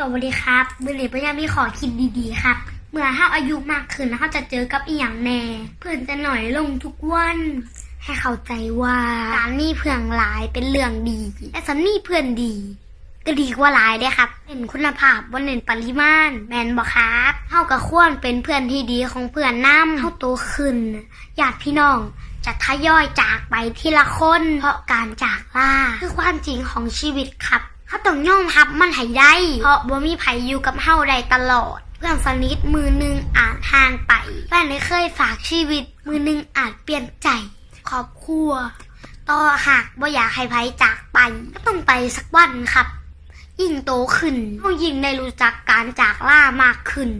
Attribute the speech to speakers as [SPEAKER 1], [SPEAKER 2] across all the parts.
[SPEAKER 1] สวัสดีครับมือหลีปัญญามีขอคิดดีๆครับ เมื่อห้าอายุมากขึ้นเขาจะเจอกับอีหยังแน่เพื่อนจะหน่อยลงทุกวัน ให้เข้าใจว่าการมีเพื่อนหลายเป็นเรื่องดีแต่สันมีเพื่อนดี ก็ดีกว่าหลายเด้ครับเน้นคุณภาพบ่เน้นปริมาณแมนบ่ครับเฮาก็ควรเป็นเพื่อนที่ดีของเพื่อนนํเฮาโตขึ้นญาติพี่น้องจะทยอยจากไปทีละคน เพราะการจากลาคือความจริงของชีวิตครับ เฮาต้องยอมรับมันให้ได้ เพราะบ่มีไผอยู่กับเฮาได้ตลอด เพื่อนสนิทมือหนึงอาจห่างไปแฟนได้เคยฝากชีวิต มือหนึงอาจเปลี่ยนใจครอบครัวต่อหากบ่อยากให้ไผจากไป ก็ต้องไปสักวันครับ ยิ่งโตขึ้นเรายิ่งได้รู้จักการจากล่ามากขึ้น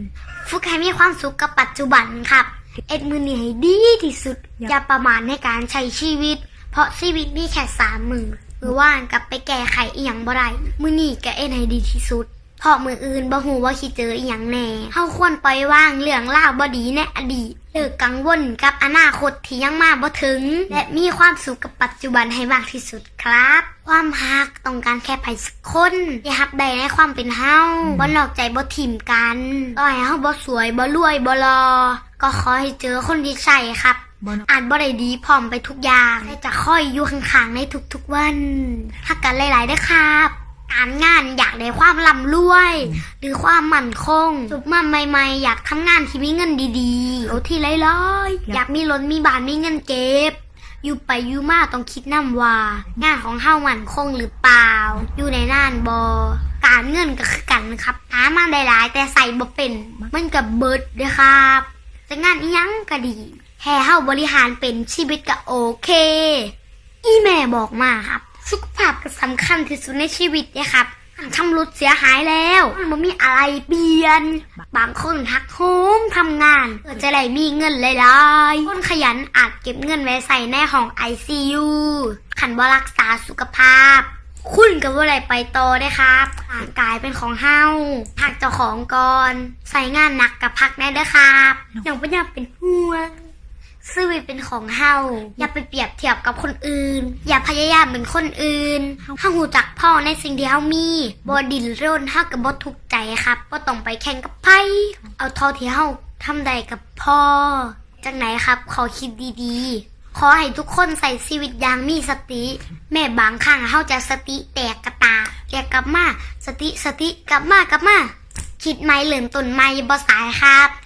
[SPEAKER 1] ฝึกให้มีความสุขกับปัจจุบันครับ เอ็ดมือนี่ให้ดีที่สุด อย่าประมาทในการใช้ชีวิต เพราะชีวิตมีแค่สามมือ มือว่างกลับไปแก้ไขอีหยังบ่ได้มือนี่ก็เอ็ดให้ดีที่สุดเพราะมืออื่นบ่ฮู้ว่าสิดเจออีหยังแน่เฮาควรปล่อยวางเรื่องราวบ่ดีในอดีตเลิกกังวลกับอนาคตที่ยังมาบ่ถึง และมีความสุขกับปัจจุบันให้มากที่สุดครับ ความฮักต้องการแค่ไผสักคนอย่ฮักได้ในความเป็นเฮาบ่นอกใจบ่ถิ่มกันต่อให้เฮาบ่สวยบ่รวยบ่รอก็ขอให้เจอคนที่ใช่ครับ อ่าจบ่ได้ดีพร้อมไปทุกอย่างแต่จะคอยอยู่ข้างๆในทุกๆวันฮักกันหลายๆเด้ครับการงานอยากได้ความร่ำรวย หรือความมั่นคงจบมาใหม่ ๆ อยากทำงานที่มีเงินดีๆรถที่ร้อยๆอยากมีรถมีบ้านมีเงินเก็บ อยู่ไปอยู่มาต้องคิดนำว่า งานของเฮามั่นคงหรือเปล่า อยู่ในน่านบอการเงินก็คือกันครับหามาได้หลายแต่ใส่บ่เป็น มันกับเบิดเด้อครับ แต่งานอียังก็ดีแค่เฮาบริหารเป็นชีวิตก็โอเค อีแม่บอกมาครับ สุขภาพก็สำคัญที่สุดในชีวิตเนี่ยครับทำรุดเสียหายแล้วมันมีอะไรเปลี่ยน บางคนทักโฮมทำงานเพื่อจะได้มีเงินหลายๆคนขยันอาจเก็บเงินไว้ใส่ในห้อง ICU ขันว่รักษาสุขภาพ คุณกับว่าอะไรไปต่อได้ครับร่างกายเป็นของเฮาพักเจ้าของก่อนใส่งานหนักกับพักได้เด้อครับอย่างไม่อยากเป็นห่วงชีวิตเป็นของเฮาอย่าไปเปรียบเทียบกับคนอื่น อย่าพยายามเป็นคนอื่นเฮาหูจักพ่อในสิ่งที่เฮามีบ่ดินร่นเฮากับบ่ทุกข์ใจครับบ่ต้องไปแข่งกับไผเอาเท่าที่เฮาทำได้กับพ่อจังไหนครับ ขอคิดดีๆ ขอให้ทุกคนใส่ชีวิตอย่างมีสติ แม่บางครั้งเฮาจะสติแตกกระตาแตกกลับมา สติสติกลับมากลับมา คิดไม่เหลื่อมต้นไม่บ่สายครับ